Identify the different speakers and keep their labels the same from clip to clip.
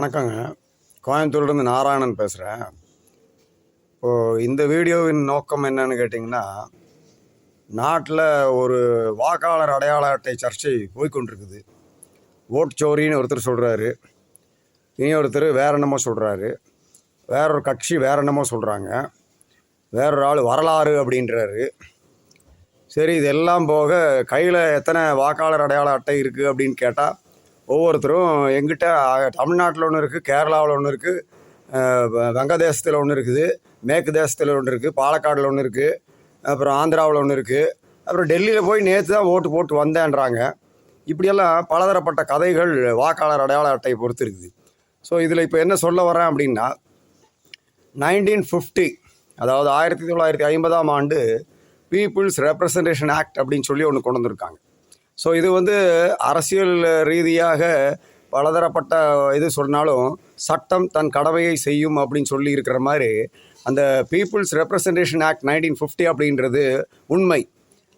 Speaker 1: வணக்கங்க. கோயம்புத்தூர்லேருந்து நாராயணன் பேசுகிறேன் இப்போது இந்த வீடியோவின் நோக்கம் என்னன்னு கேட்டிங்கன்னா நாட்டில் ஒரு வாக்காளர் அடையாள அட்டை சர்ச்சை போய்கொண்டிருக்குது. ஓட் சோரின்னு ஒருத்தர் சொல்கிறாரு இனி ஒருத்தர் வேற என்னமோ சொல்கிறாரு வேறொரு கட்சி வேற என்னமோ சொல்கிறாங்க வேறொரு ஆள் வரலாறு அப்படின்றாரு. சரி இதெல்லாம் போக கையில் எத்தனை வாக்காளர் அடையாள அட்டை இருக்குது அப்படின்னு கேட்டால் ஒவ்வொருத்தரும் எங்கிட்ட தமிழ்நாட்டில் ஒன்று இருக்குது கேரளாவில் ஒன்று இருக்குது வங்கதேசத்தில் ஒன்று இருக்குது மேற்கு தேசத்தில் ஒன்று இருக்குது பாலக்காடில் ஒன்று இருக்குது அப்புறம் ஆந்திராவில் ஒன்று இருக்குது அப்புறம் டெல்லியில் போய் நேற்று தான் ஓட்டு போட்டு வந்தேன்றாங்க. இப்படியெல்லாம் பலதரப்பட்ட கதைகள் வாக்காளர் அடையாள அட்டையை பொறுத்து இருக்குது. ஸோ இதில் இப்போ என்ன சொல்ல வரேன் அப்படின்னா நைன்டீன் ஃபிஃப்டி அதாவது ஆயிரத்தி தொள்ளாயிரத்தி ஐம்பதாம் ஆண்டு பீப்புள்ஸ் ரெப்ரசன்டேஷன் ஆக்ட் அப்படின்னு சொல்லி ஒன்று கொண்டு வந்திருக்காங்க. ஸோ இது வந்து அரசியல் ரீதியாக பலதரப்பட்ட இது சொன்னாலும் சட்டம் தன் கடமையை செய்யும் அப்படின்னு சொல்லி இருக்கிற மாதிரி அந்த peoples representation act nineteen fifty அப்படின்றது உண்மை.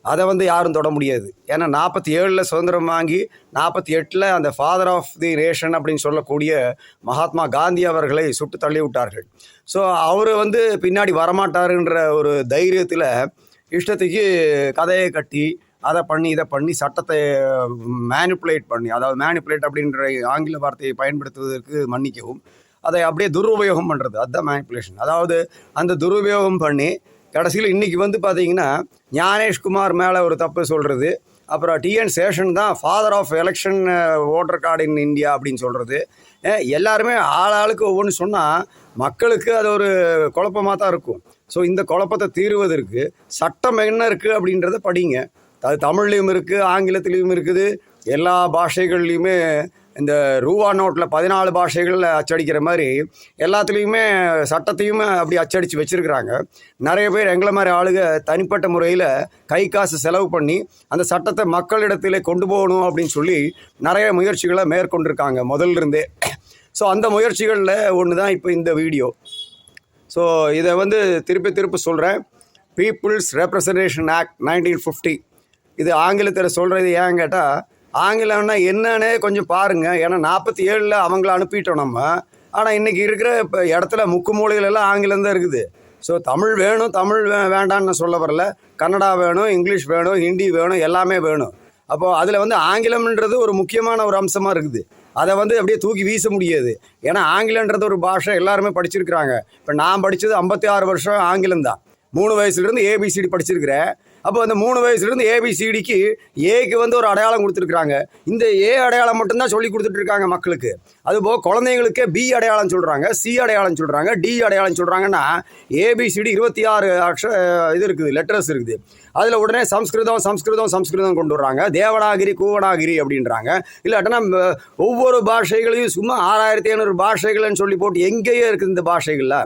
Speaker 1: அதை வந்து யாரும் தொட முடியாது. ஏன்னா நாற்பத்தி ஏழில் சுதந்திரம் வாங்கி நாற்பத்தி எட்டில் அந்த ஃபாதர் ஆஃப் தி நேஷன் அப்படின்னு சொல்லக்கூடிய மகாத்மா காந்தி அவர்களை சுட்டு தள்ளி விட்டார்கள். ஸோ அவர் வந்து பின்னாடி வரமாட்டாருன்ற ஒரு தைரியத்தில் இஷ்டத்துக்கு கதையை கட்டி அதை பண்ணி இதை பண்ணி சட்டத்தை மேனிப்புலேட் பண்ணி அதாவது மேனிப்புலேட் அப்படின்ற ஆங்கில வார்த்தையை பயன்படுத்துவதற்கு மன்னிக்கவும். அதை அப்படியே துருபயோகம் பண்ணுறது அதுதான் மேனிப்புலேஷன் அதாவது அந்த துருபயோகம் பண்ணி கடைசியில் இன்றைக்கி வந்து பார்த்தீங்கன்னா ஞானேஷ்குமார் மேலே ஒரு தப்பு சொல்கிறது அப்புறம் டிஎன் சேஷன் தான் father of election voter card in India அப்படின்னு சொல்கிறது எல்லாருமே ஆள் ஆளுக்கு ஒவ்வொன்று சொன்னால் மக்களுக்கு அது ஒரு குழப்பமாக தான் இருக்கும். ஸோ இந்த குழப்பத்தை தீர்வதற்கு சட்டம் என்ன இருக்குது அப்படின்றத படிங்க. அது தமிழ்லேயும் இருக்குது ஆங்கிலத்திலையும் இருக்குது. எல்லா பாஷைகள்லையுமே இந்த ரூபா நோட்டில் பதினாலு பாஷைகளில் அச்சடிக்கிற மாதிரி எல்லாத்துலேயுமே சட்டத்தையுமே அப்படி அச்சடித்து வச்சுருக்கிறாங்க. நிறைய பேர் எங்களை மாதிரி ஆளுங்க தனிப்பட்ட முறையில் கை காசு செலவு பண்ணி அந்த சட்டத்தை மக்களிடத்தில் கொண்டு போகணும் அப்படின்னு சொல்லி நிறைய முயற்சிகளை மேற்கொண்டிருக்காங்க முதல்ல இருந்தே ஸோ அந்த முயற்சிகளில் ஒன்று தான் இப்போ இந்த வீடியோ. ஸோ இதை வந்து திருப்பி திருப்பி சொல்கிறேன் peoples representation act nineteen fifty இது ஆங்கிலத்தில் சொல்கிறது ஏன் கேட்டால் ஆங்கிலம்னா என்னன்னே கொஞ்சம் பாருங்கள் ஏன்னா நாற்பத்தி ஏழில் அவங்கள அனுப்பிட்டோம் நம்ம. ஆனால் இன்றைக்கி இருக்கிற இப்போ இடத்துல முக்கு மூலையிலெல்லாம் ஆங்கிலம் தான் இருக்குது. ஸோ தமிழ் வேணும் தமிழ் வே வேண்டான்னு சொல்ல வரல. கன்னடா வேணும் இங்கிலீஷ் வேணும் ஹிந்தி வேணும் எல்லாமே வேணும். அப்போது அதில் வந்து ஆங்கிலம்ன்றது ஒரு முக்கியமான ஒரு அம்சமாக இருக்குது. அதை வந்து அப்படியே தூக்கி வீச முடியாது. ஏன்னா ஆங்கிலன்றது ஒரு பாஷை எல்லாருமே படிச்சிருக்கிறாங்க. இப்போ நான் படித்தது ஐம்பத்தி ஆறு வருஷம் ஆங்கிலம் தான். மூணு வயசுலேருந்து ஏபிசிடி படிச்சிருக்கிறேன். அப்போ அந்த மூணு வயசுலேருந்து ஏபிசிடிக்கு ஏக்கு வந்து ஒரு அடையாளம் கொடுத்துருக்குறாங்க. இந்த ஏ அடையாளம் மட்டும்தான் சொல்லி கொடுத்துட்டு இருக்காங்க மக்களுக்கு. அதுபோக குழந்தைங்களுக்கே பி அடையாளம் சொல்கிறாங்க சி அடையாளம் சொல்கிறாங்க டி அடையாளம் சொல்கிறாங்கன்னா ஏபிசிடி இருபத்தி ஆறு அக்ஷ இது இருக்குது லெட்டர்ஸ் இருக்குது. அதில் உடனே சம்ஸ்கிருதம் சம்ஸ்கிருதம் சம்ஸ்கிருதம் கொண்டு வர்றாங்க. தேவனாகிரி கூவனாகிரி அப்படின்றாங்க. இல்லாட்டினா ஒவ்வொரு பாஷைகளையும் சும்மா ஆறாயிரத்தி ஐநூறு பாஷைகள்னு சொல்லி போட்டு எங்கேயே இருக்குது இந்த பாஷைகளில்.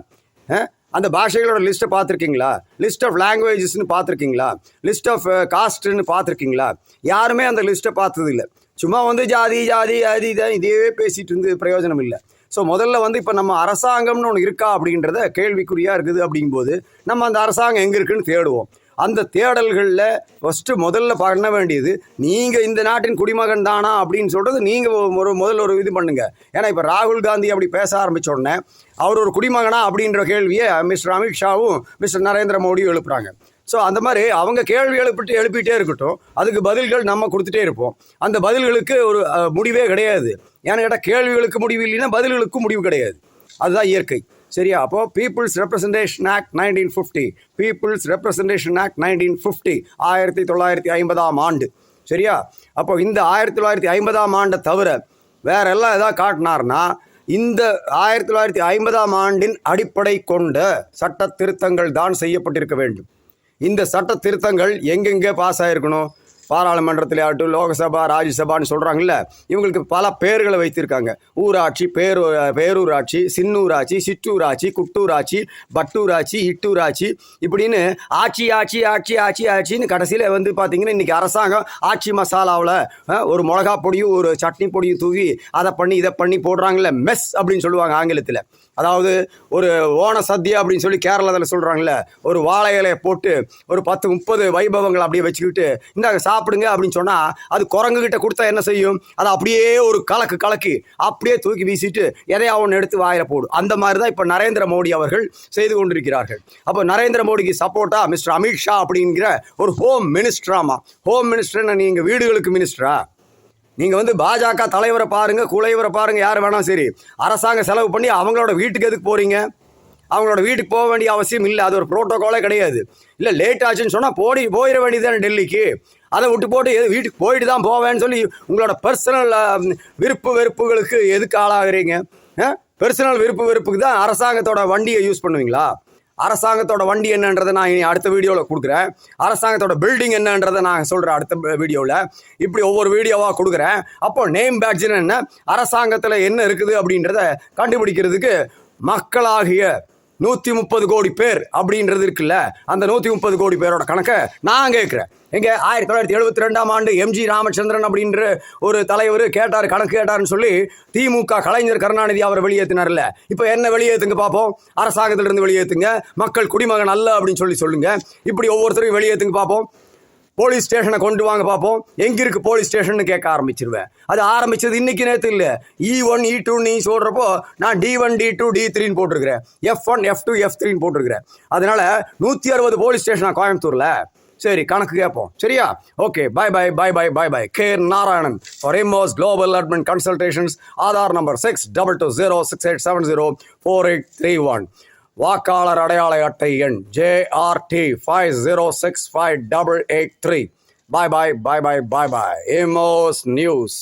Speaker 1: அந்த பாஷைகளோட லிஸ்ட்டை பார்த்துருக்கீங்களா? லிஸ்ட் ஆஃப் லாங்குவேஜஸ்னு பார்த்துருக்கீங்களா? லிஸ்ட் ஆஃப் காஸ்ட்டுன்னு uh, பார்த்துருக்கீங்களா? யாருமே அந்த லிஸ்ட்டை பார்த்தது இல்லை சும்மா வந்து ஜாதி ஜாதி அது இதான் இதே பேசிட்டு இருந்து பிரயோஜனம் இல்லை. ஸோ முதல்ல வந்து இப்போ நம்ம அரசாங்கம்னு ஒன்று இருக்கா அப்படின்றத கேள்விக்குறியாக இருக்குது அப்படிங்கும்போது நம்ம அந்த அரசாங்கம் எங்கே இருக்குன்னு தேடுவோம். அந்த தேடல்களில் ஃபஸ்ட்டு முதல்ல பண்ண வேண்டியது? நீங்கள் இந்த நாட்டின் குடிமகன் தானா அப்படின்னு சொல்கிறது நீங்கள் ஒரு முதல்ல ஒரு இது பண்ணுங்கள் ஏன்னா இப்போ ராகுல் காந்தி அப்படி பேச ஆரம்பிச்ச உடனே அவர் ஒரு குடிமகனா அப்படின்ற கேள்வியை மிஸ்டர் அமித்ஷாவும் மிஸ்டர் நரேந்திர மோடியும் எழுப்புறாங்க. ஸோ அந்த மாதிரி அவங்க கேள்வி எழுப்பிட்டு எழுப்பிட்டே இருக்கட்டும். அதுக்கு பதில்கள் நம்ம கொடுத்துட்டே இருப்போம். அந்த பதில்களுக்கு ஒரு முடிவே கிடையாது. ஏன்னு கேட்டால் கேள்விகளுக்கு முடிவு இல்லைன்னா பதில்களுக்கும் முடிவு கிடையாது. அதுதான் இயற்கை. சரியா? அப்போ peoples representation act nineteen fifty peoples representation act nineteen fifty ஆயிரத்தி தொள்ளாயிரத்தி ஐம்பதாம் ஆண்டு. சரியா? அப்போ இந்த ஆயிரத்தி தொள்ளாயிரத்தி ஐம்பதாம் ஆண்டை தவிர வேற எல்லாம் எதாவது காட்டினார்னா இந்த ஆயிரத்தி தொள்ளாயிரத்தி ஐம்பதாம் ஆண்டின் அடிப்படை கொண்ட சட்ட திருத்தங்கள் தான் செய்யப்பட்டிருக்க வேண்டும். இந்த சட்ட திருத்தங்கள் எங்கெங்கே பாஸ் ஆகிருக்கணும் பாராளுமன்றத்தில் ஆகட்டும் லோகசபா ராஜ்யசபான்னு சொல்கிறாங்கல்ல இவங்களுக்கு பல பேர்களை வைத்திருக்காங்க. ஊராட்சி பேரூ பேரூராட்சி சின்னூராட்சி சிற்றூராட்சி குட்டூராட்சி பட்டூராட்சி இட்டூராட்சி இப்படின்னு ஆட்சி ஆட்சி ஆட்சி ஆட்சி ஆட்சின்னு கடைசியில் வந்து பார்த்தீங்கன்னா இன்றைக்கி அரசாங்கம் ஆட்சி மசாலாவில் ஒரு மிளகா பொடியும் ஒரு சட்னி பொடியும் தூவி அதை பண்ணி இதை பண்ணி போடுறாங்கல்ல மெஸ் அப்படின்னு சொல்லுவாங்க ஆங்கிலத்தில். அதாவது ஒரு ஓண சத்யா அப்படின்னு சொல்லி கேரளாவில் சொல்கிறாங்கள ஒரு வாழை இலையை போட்டு ஒரு பத்து முப்பது வைபவங்களை அப்படியே வச்சுக்கிட்டு இந்தாங்க சாப்பிடுங்க அப்படின்னு சொன்னால் அது குரங்குகிட்ட கொடுத்தா என்ன செய்யும்? அதை அப்படியே ஒரு கலக்கு கலக்கி அப்படியே தூக்கி வீசிட்டு எதையா ஒன்று எடுத்து வாயில் போடும் அந்த மாதிரி தான் இப்போ நரேந்திர மோடி அவர்கள் செய்து கொண்டிருக்கிறார்கள். அப்போ நரேந்திர மோடிக்கு சப்போர்ட்டாக மிஸ்டர் அமித்ஷா அப்படிங்கிற ஒரு ஹோம் மினிஸ்டராமா? ஹோம் மினிஸ்டர்னு நீங்கள் வீடுகளுக்கு மினிஸ்டரா? நீங்கள் வந்து பாஜக தலைவரை பாருங்கள் குலைவரை பாருங்கள் யார் வேணாலும் சரி. அரசாங்கம் செலவு பண்ணி அவங்களோட வீட்டுக்கு எதுக்கு போகிறீங்க அவங்களோட வீட்டுக்கு போக வேண்டிய அவசியம் இல்லை அது ஒரு ப்ரோட்டோகாலே கிடையாது. இல்லை லேட் ஆச்சுன்னு சொன்னால் போடி போயிட வேண்டியது டெல்லிக்கு? அதை விட்டு போட்டு எது வீட்டுக்கு போயிட்டு தான் போவேன்னு சொல்லி உங்களோட பர்சனல் விருப்பு வெறுப்புகளுக்கு எதுக்கு ஆளாகிறீங்க? பர்சனல் விருப்பு வெறுப்புக்கு தான் அரசாங்கத்தோட வண்டியை யூஸ் பண்ணுவீங்களா? அரசாங்கத்தோட வண்டி என்னன்றதை நான் இனி அடுத்த வீடியோவில் கொடுக்குறேன். அரசாங்கத்தோட பில்டிங் என்னன்றதை நான் சொல்கிறேன் அடுத்த வீடியோவில் இப்படி ஒவ்வொரு வீடியோவாக கொடுக்குறேன். அப்போ நேம் பேட்ஜ்னு என்ன? அரசாங்கத்தில் என்ன இருக்குது அப்படின்றத கண்டுபிடிக்கிறதுக்கு மக்களாகிய நூற்றி முப்பது கோடி பேர் அப்படின்றது இருக்குல்ல அந்த நூற்றி முப்பது கோடி பேரோட கணக்கை நான் கேட்குறேன். எங்கே ஆயிரத்தி தொள்ளாயிரத்தி எழுபத்தி ரெண்டாம் ஆண்டு எம்ஜி ராமச்சந்திரன் அப்படின்ற ஒரு தலைவர் கேட்டார் கணக்கு கேட்டார்னு சொல்லி திமுக கலைஞர் கருணாநிதி அவரை வெளியேற்றினார்ல இப்போ என்ன வெளியேற்றுங்க பார்ப்போம் அரசாங்கத்திலிருந்து வெளியேற்றுங்க மக்கள் குடிமகன் அல்ல அப்படின்னு சொல்லி சொல்லுங்கள் இப்படி ஒவ்வொருத்தரையும் வெளியேற்றுங்க பார்ப்போம் போலீஸ் ஸ்டேஷனை கொண்டு வாங்க பார்ப்போம். எங்கே இருக்குது போலீஸ் ஸ்டேஷன் கேட்க ஆரம்பிச்சிருவேன். அது ஆரம்பிச்சது இன்னைக்கு நேற்று இல்லை. E e one E e two நீ சொல்கிறப்போ நான் D one D two D த்ரீன்னு போட்டிருக்கிறேன். F one F two F த்ரீன்னு போட்டிருக்கிறேன். அதனால நூற்றி அறுபது போலீஸ் ஸ்டேஷனா கோயம்புத்தூர்ல? சரி கணக்கு கேட்போம். சரியா? Okay bye bye bye bye bye bye K Narayanan for MOS global admin consultations Aadhaar number six double two zero six eight seven zero four eight three one வாக்காளர் அடையாள அட்டை எண் JRD five zero six five double eight three bye bye bye bye bye bye EMOS news